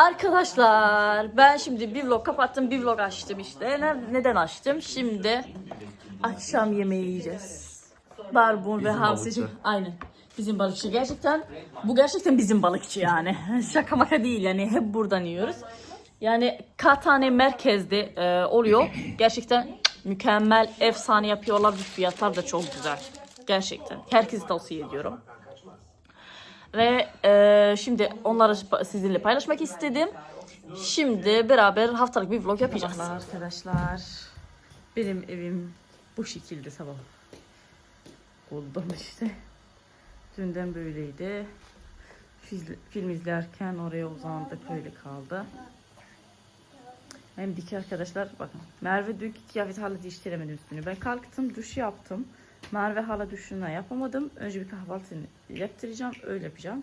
Arkadaşlar ben şimdi bir vlog kapattım bir vlog açtım işte. Ne- neden açtım? Şimdi akşam yemeği yiyeceğiz. Barbun ve hamsici. Aynen. Bizim balıkçı gerçekten bu gerçekten bizim balıkçı yani. Şaka maka değil yani hep buradan yiyoruz. Yani Katane merkezde e, oluyor. Gerçekten mükemmel, efsane yapıyorlar. Fiyatlar da çok güzel. Gerçekten. Herkese tavsiye ediyorum. Ve e, şimdi onları sizinle paylaşmak istedim. Şimdi beraber haftalık bir vlog yapacağız. Arkadaşlar benim evim bu şekilde sabah buldum işte. Dünden böyleydi. Fil- Film izlerken oraya uzandık öyle kaldı. Hem diki arkadaşlar bakın. Merve dünkü kıyafet hala değiştiremedim üstünü. Ben kalktım duş yaptım. Merve hala duşunu yapamadım. Önce bir kahvaltı yaptıracağım. Öyle yapacağım.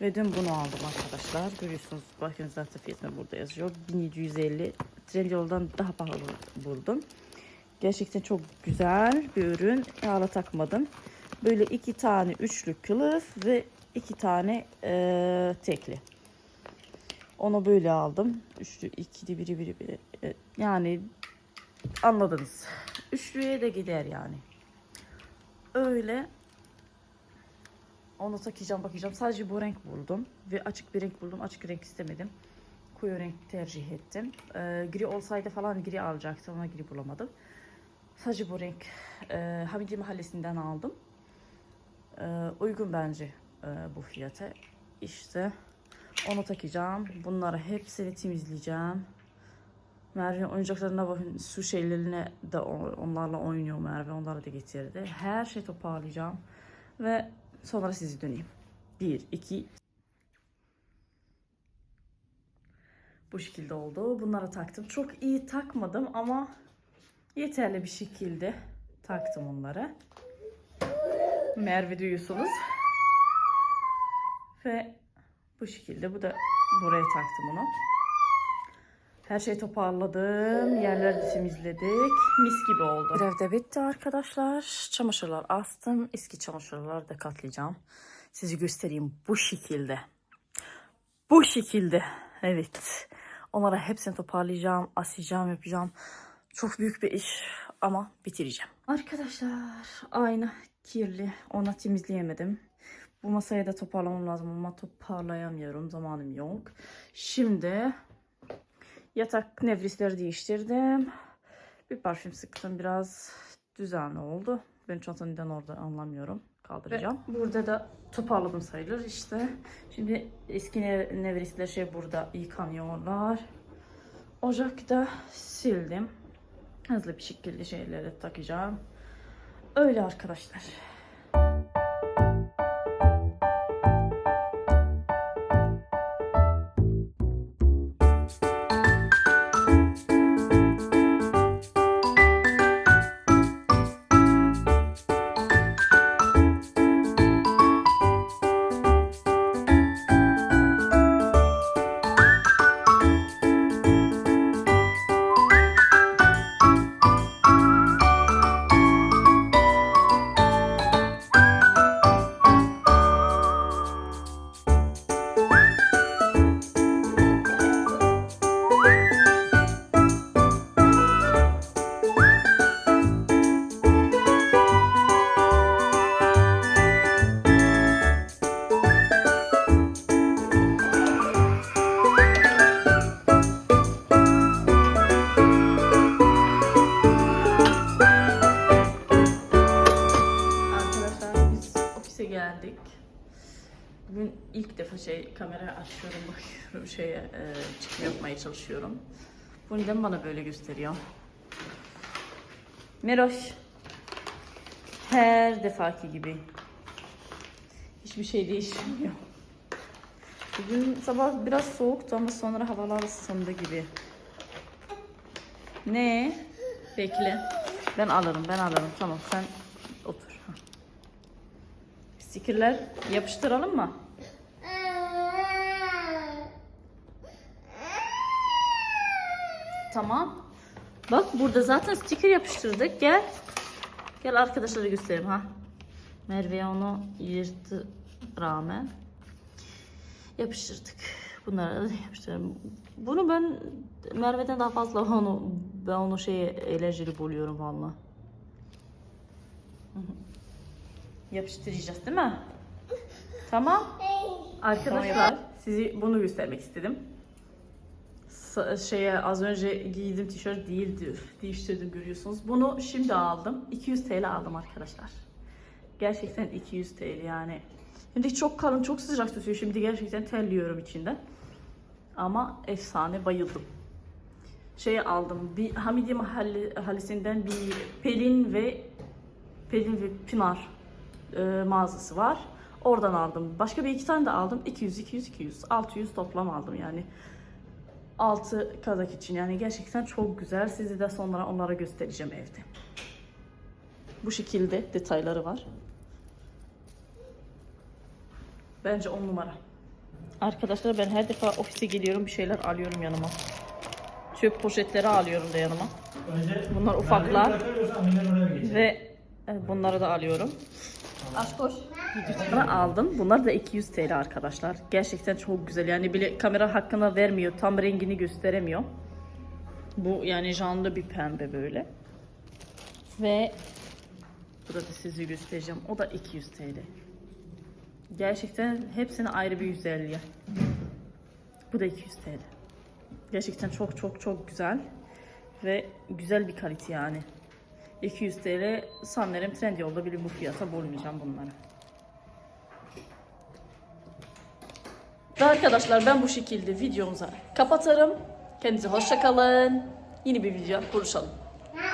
Ve dün bunu aldım arkadaşlar. Görüyorsunuz bakın zaten fiyatını burada yazıyor. 1750. Trendyol'dan daha pahalı buldum. Gerçekten çok güzel bir ürün. Hala takmadım. Böyle iki tane üçlü kılıf ve iki tane eee, tekli. Onu böyle aldım. Üçlü, ikili, biri, biri, biri. E, Yani anladınız. Üçlüye de gider yani. Öyle. Onu takacağım bakacağım. Sadece bu renk buldum. Ve açık bir renk buldum. Açık renk istemedim. Koyu renk tercih ettim. Ee, gri olsaydı falan gri alacaktım ama gri bulamadım. Sadece bu renk. Ee, Hamidi Mahallesi'nden aldım. Ee, uygun bence e, bu fiyata. İşte onu takacağım. Bunları hepsini temizleyeceğim. Merve oyuncaklarına bakın su şeylerine de onlarla oynuyor Merve. Onları da getirdi. Her şey toparlayacağım. Ve sonra sizi döneyim. Bir, iki. Bu şekilde oldu. Bunları taktım. Çok iyi takmadım ama yeterli bir şekilde taktım onları. Merve duyuyorsunuz. Ve bu şekilde. Bu da buraya taktım onu. Her şeyi toparladım. Yerleri temizledik. Mis gibi oldu. Görev de bitti arkadaşlar. Çamaşırlar astım. Eski çamaşırları da katlayacağım. Sizi göstereyim bu şekilde. Bu şekilde. Evet. Onlara hepsini toparlayacağım. Asacağım, yapacağım. Çok büyük bir iş ama bitireceğim. Arkadaşlar aynı kirli. Ona temizleyemedim. Bu masayı da toparlamam lazım ama toparlayamıyorum. Zamanım yok. Şimdi yatak nevrisleri değiştirdim. Bir parfüm sıktım. Biraz düzenli oldu. Ben çantanın neden orada anlamıyorum. Kaldıracağım. burada da toparladım sayılır işte. Şimdi eski ne- nevrisler şey burada yıkanıyorlar. Ocakta sildim. Hızlı bir şekilde şeyleri takacağım. Öyle. Arkadaşlar şey kamerayı açıyorum bakıyorum şeye e, çıkma yapmaya çalışıyorum. Bu neden bana böyle gösteriyor? Meroş. Her defaki gibi. Hiçbir şey değişmiyor. Bugün sabah biraz soğuktu ama sonra havalar ısındı gibi. Ne? Bekle. Ben alırım, ben alırım. Tamam sen otur. Ha. Stickerler yapıştıralım mı? Tamam. Bak burada zaten sticker yapıştırdık. Gel. Gel arkadaşlara göstereyim ha. Merve onu yırttı rağmen yapıştırdık. Bunları da yapıştırırım. Bunu ben Merve'den daha fazla onu ben onu şey eğlenceli buluyorum valla. Yapıştıracağız değil mi? tamam. Arkadaşlar sizi bunu göstermek istedim. Şeye az önce giydiğim tişört değildi. Değiştirdim görüyorsunuz. Bunu şimdi aldım. 200 TL aldım arkadaşlar. Gerçekten 200 TL yani. Şimdi çok kalın, çok sıcak tutuyor. Şimdi gerçekten terliyorum içinde. Ama efsane bayıldım. Şey aldım. Bir Hamidi Mahallesi'nden bir Pelin ve Pelin ve Pinar e, mağazası var. Oradan aldım. Başka bir iki tane de aldım. 200, 200, 200. 600 toplam aldım yani. 6 kazak için yani gerçekten çok güzel. Sizi de sonra onlara göstereceğim evde. Bu şekilde detayları var. Bence 10 numara. Arkadaşlar ben her defa ofise geliyorum bir şeyler alıyorum yanıma. Çöp poşetleri alıyorum da yanıma. Önce Bunlar ufaklar. Ve bunları da alıyorum. Aç koş. Bunları aldım. Bunlar da 200 TL arkadaşlar. Gerçekten çok güzel. Yani bile kamera hakkında vermiyor. Tam rengini gösteremiyor. Bu yani canlı bir pembe böyle. Ve burada sizi göstereceğim. O da 200 TL. Gerçekten hepsine ayrı bir güzelliği. Bu da 200 TL. Gerçekten çok çok çok güzel. Ve güzel bir kalite yani. 200 TL sanırım Trendyol'da bile bu fiyata bulmayacağım bunları. Ve arkadaşlar ben bu şekilde videomuza kapatarım. Kendinize hoşça kalın. Yeni bir video konuşalım.